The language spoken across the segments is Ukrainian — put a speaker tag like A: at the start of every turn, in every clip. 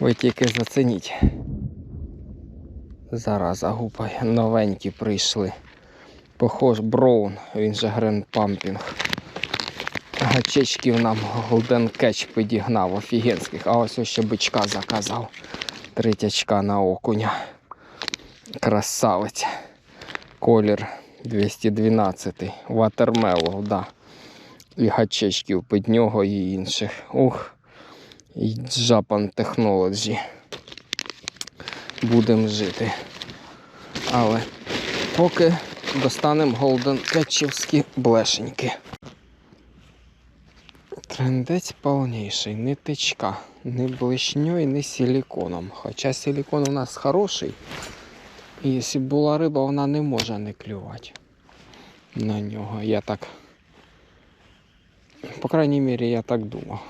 A: Ви тільки зацініть. Зараз гупає. Новенькі прийшли. Похож Броун, він же Грен Пампінг. Гачечків нам Golden Catch підігнав офігенських. А ось ще бичка заказав. Третячка на окуня. Красавець. Колір 212. Watermellow, да. І гачечків під нього і інших. Ух. Japan Technology. Будемо жити. Але поки достанемо Golden Кетчівські блешеньки. Трендець повніший, не тичка, не блишньою, не силіконом. Хоча силікон у нас хороший. І якщо була риба, вона не може не клювати на нього. Я так. По крайній мірі, я так думав.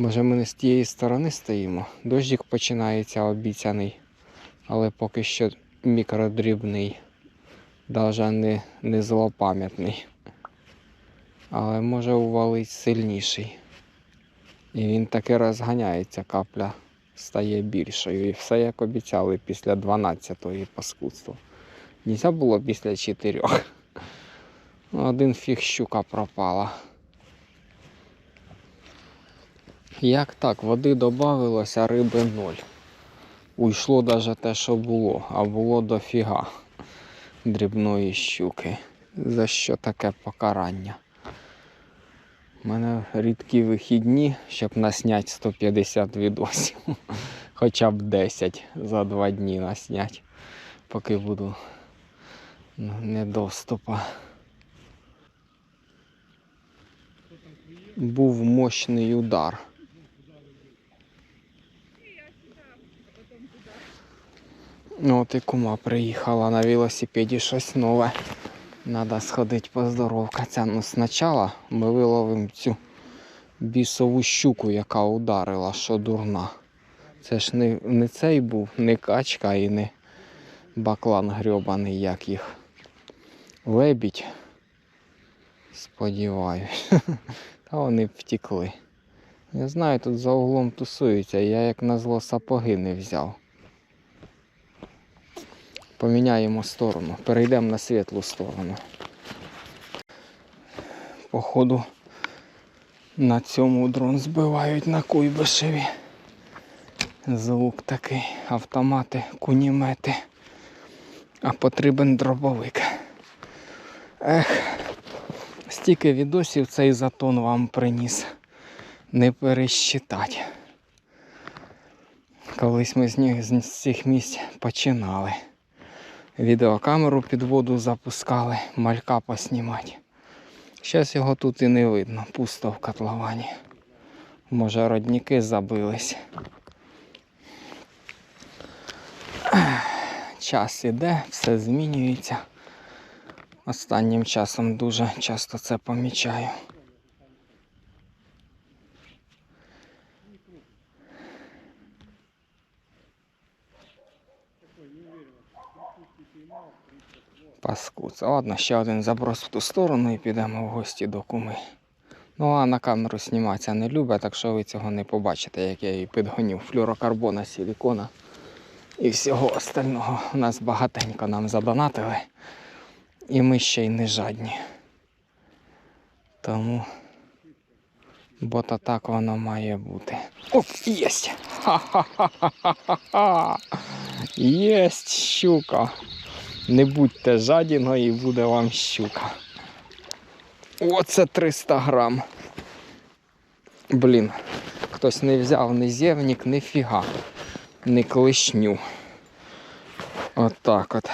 A: Може ми не з тієї сторони стоїмо. Дощик починається обіцяний, але поки що мікродрібний, навіть не, не злопам'ятний. Але може увалить сильніший. І він таки розганяється, капля стає більшою. І все як обіцяли після 12-ї паскудства. Нельзя було після 4. Один фіг щука пропала. Як так, води додавилося, риби ноль. Уйшло навіть те, що було, а було дофіга дрібної щуки. За що таке покарання? У мене рідкі вихідні, щоб насняти 150 відосів. Хоча б 10 за два дні наснять, поки буду недоступа. Був мощний удар. От і кума приїхала на велосипеді щось нове. Надо сходити поздоровкатися. Ну спочатку ми виловимо цю бісову щуку, яка ударила, що дурна. Це ж не, не цей був, не качка і не баклан грьобаний, як їх. Лебідь. Сподіваюсь. Та вони втекли. Я знаю, тут за углом тусуються, я як назло сапоги не взяв. Поміняємо сторону, перейдемо на світлу сторону. Походу на цьому дрон збивають на Куйбишеві. Звук такий, автомати, кунімети. А потрібен дробовик. Ех, стільки відосів цей затон вам приніс. Не пересчитать. Колись ми з них з цих місць починали. Відеокамеру під воду запускали, малька поснімати. Зараз його тут і не видно, пусто в котловані. Може родники забились. Час іде, все змінюється. Останнім часом дуже часто це помічаю. Паскудце. Ладно, ще один заброс в ту сторону і підемо в гості до куми. Ну а на камеру зніматися не любить, так що ви цього не побачите, як я її підгоню. Флюрокарбона, силікона і всього остального. У нас багатенько нам задонатили. І ми ще й не жадні. Тому. Бо то так воно має бути. О, єсть! Ха-ха-ха-ха-ха! Єсть щука! Не будьте жадіною і буде вам щука. Оце 300 грам. Блін, хтось не взяв ні зєвнік, ні фіга, ні клешню. Отак от.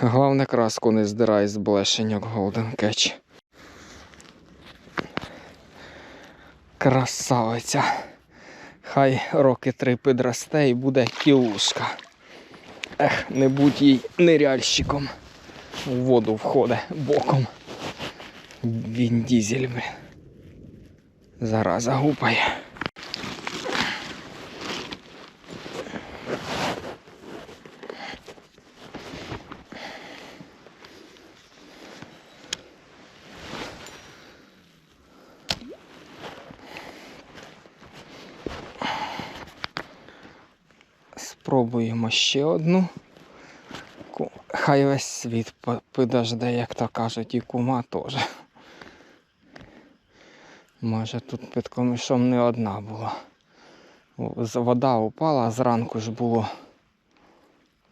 A: Головне краску не здирай з блешеньок Golden Catch. Красавиця. Хай роки три підросте і буде кілушка. Ех, не будь їй неряльщиком. У воду входить боком. Він дізель, блін. Зараза гупає. Спробуємо ще одну. Хай весь світ подожде, як то кажуть, і кума теж. Може тут під комишом не одна була. Вода упала, зранку ж було.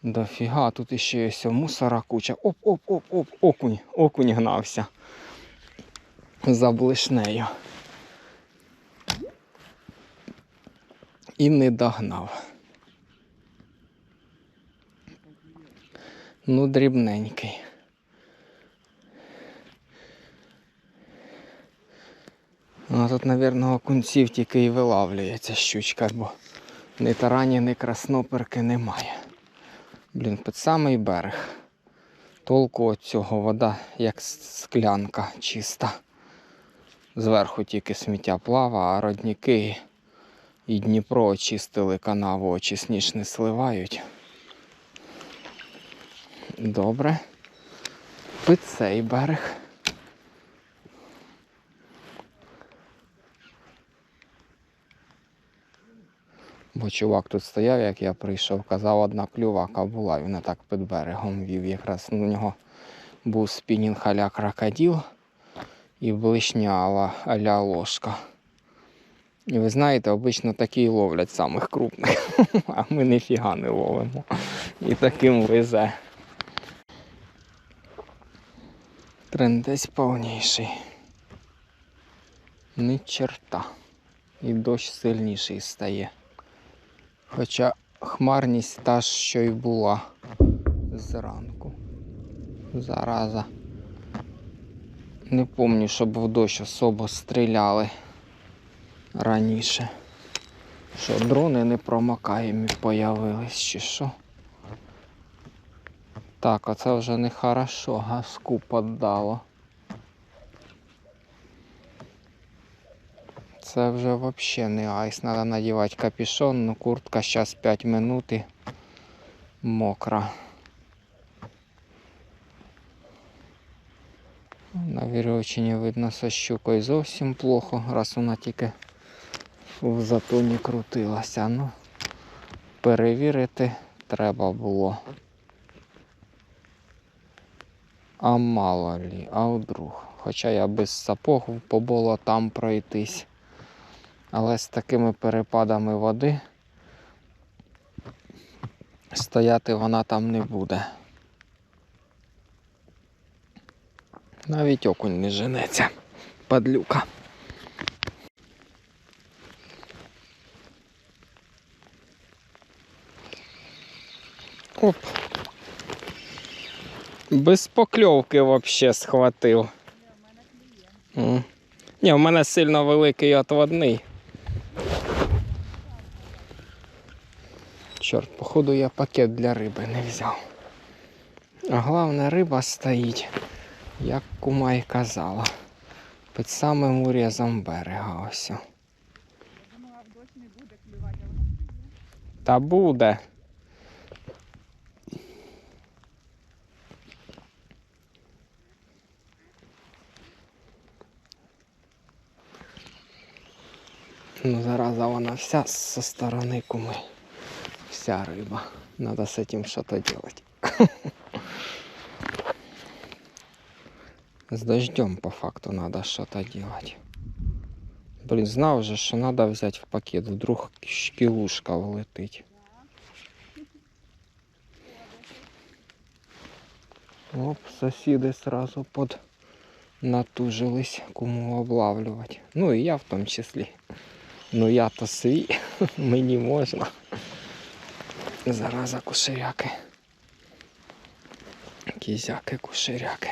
A: Дофіга, тут іще ось мусора куча. Оп, оп, оп, оп, окунь, окунь гнався. За блишнею. І не догнав. Ну, дрібненький. Ну, тут, мабуть, окунців тільки і вилавлюється щучка, бо ні тарані, ні красноперки немає. Блін, під самий берег. Толку від цього вода як склянка чиста. Зверху тільки сміття плава, а родники і Дніпро очистили канаву, очисніш не сливають. Добре. Під цей берег. Бо чувак тут стояв, як я прийшов, казав, одна клювака була, він так під берегом вів. Якраз у нього був спінінг а-ля крокодил і блишня а-ля- а-ля ложка. І ви знаєте, обично такі і ловлять самих крупних, а ми ніфіга не ловимо. І таким везе. Тренд десь повніший. Ні черта. І дощ сильніший стає. Хоча хмарність та що й була зранку. Зараза. Не пам'ятаю, щоб в дощ особо стріляли раніше. Що дрони не промокаємі появились чи що. Так, оце вже не хорошо, газку поддало. Це вже взагалі не айс. Треба надівати капюшон, ну куртка зараз 5 минут і мокра. На вірьовчині видно со щукою зовсім плохо, раз вона тільки в затоні крутилася. Ну, перевірити треба було. А мало лі, а вдруг. Хоча я без сапог по болотам пройтись. Але з такими перепадами води стояти вона там не буде. Навіть окунь не женеться. Падлюка. Без покльовки вообще схватив. Ні, в мене сильно великий отводний. Чорт, походу я пакет для риби не взяв. А головне риба стоїть, як кума і казала, під самим урізом берега ось. о.
B: Думала,
A: Ну, зараза вона вся со сторони куми. Вся риба. Надо с этим что-то делать. С дождем по факту надо что-то делать. Блин, знав же, що надо взять в пакет, вдруг шкілушка влетить. Оп, сусіди сразу под натужились, кому облавлювати. Ну і я в тому числі. Ну я то свій, мені можна. Зараза куширяки. Кізяки куширяки.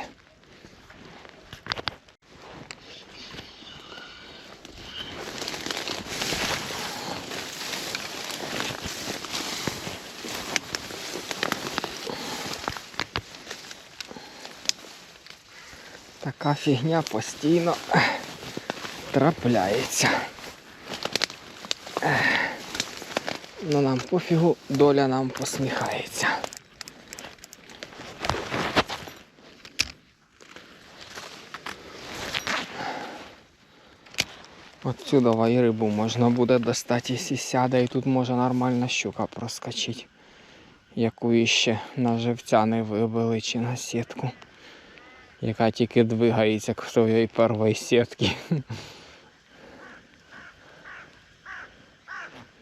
A: Така фігня постійно трапляється. Ну нам пофігу, доля нам посміхається. Отсюда і рибу можна буде достати, якщо сяде, і тут може нормальна щука проскочити. яку іще на живця не вибили чи на сітку. Яка тільки двигається к своєї першої сітки.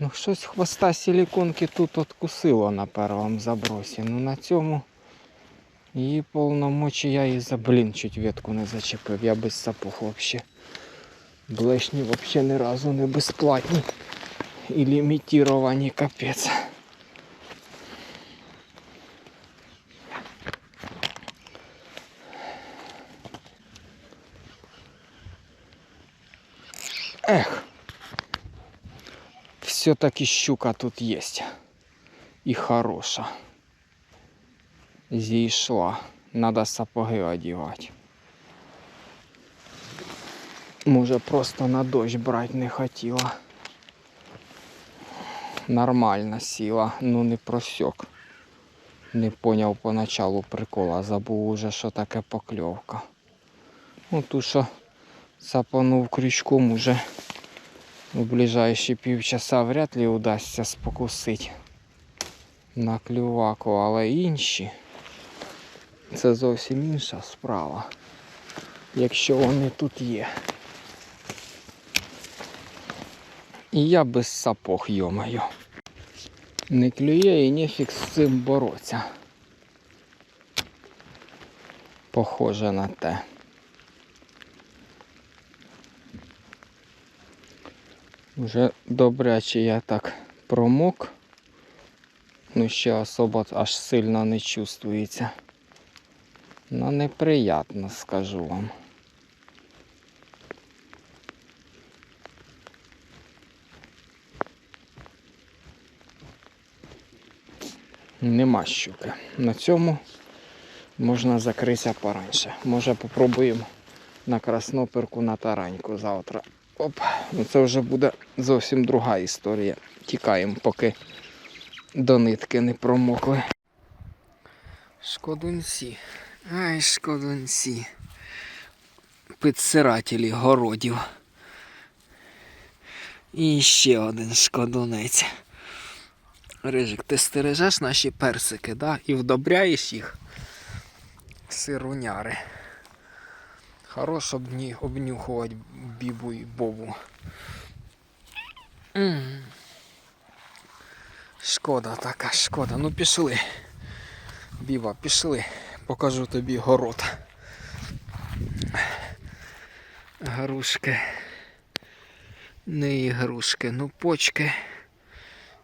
A: Ну, щось хвоста силіконки тут откусило на першому забросі. Ну на цьому її повномочі я і за блін чуть ветку не зачепив. Я без сапог взагалі. Блешні взагалі ні разу не безплатні. І лімітіровані капець. Все-таки щука тут есть. І хороша. Зійшла. Надо сапоги одягати. Може просто на дощ брати не хотіла. Нормальна сіла, ну не просек. Не поняв поначалу прикола, забув уже, що таке покльовка. Ну ту, що сапанув крючком уже в ближайші півчаса вряд ли удасться спокусити на клюваку, але інші це зовсім інша справа. Якщо вони тут є. І я без сапог, йомаю. Не клює і нефік з цим боротися. Похоже на те. Вже добряче я так промок. Ну ще особо аж сильно не чувствується. Ну неприятно, скажу вам. Нема щуки. На цьому можна закритися пораньше. Може попробуємо на красноперку на тараньку завтра. Оп, ну це вже буде зовсім друга історія. Тікаємо, поки до нитки не промокли. Шкодунці. Ай, шкодунці. Підсирателі городів. І ще один шкодунець. Рижик, ти стережеш наші персики, да? І вдобряєш їх сируняри. Хорош обні... обнюхувати бібу і бобу. М. Шкода така, шкода. Ну пішли. Біба, пішли. Покажу тобі город. Грушки. Не ігрушки, ну почки.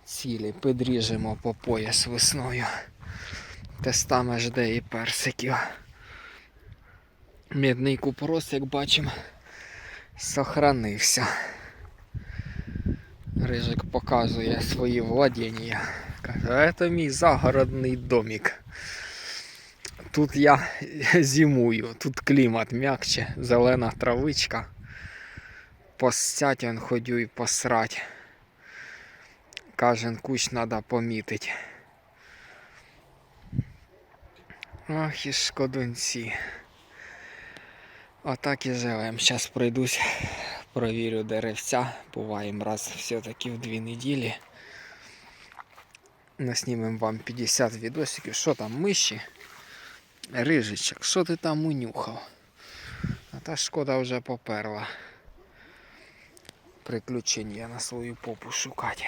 A: Цілі підріжемо по пояс весною. Тестами жде і персиків. Мідний купорос, як бачимо, сохранився. Рижик показує свої владіння. Каже, це мій загородний домик. Тут я зимую, тут клімат м'якче, зелена травичка. Постять он ходю і посрать. Кожен кущ треба помітити. Ох і шкодунці. Отак і живем. Зараз пройдусь, провірю деревця. Буваємо раз все-таки в дві неділі. Наснімемо вам 50 відосиків. Що там, миші? Рижичок, що ти там унюхав? А та шкода вже поперла. Приключення на свою попу шукати.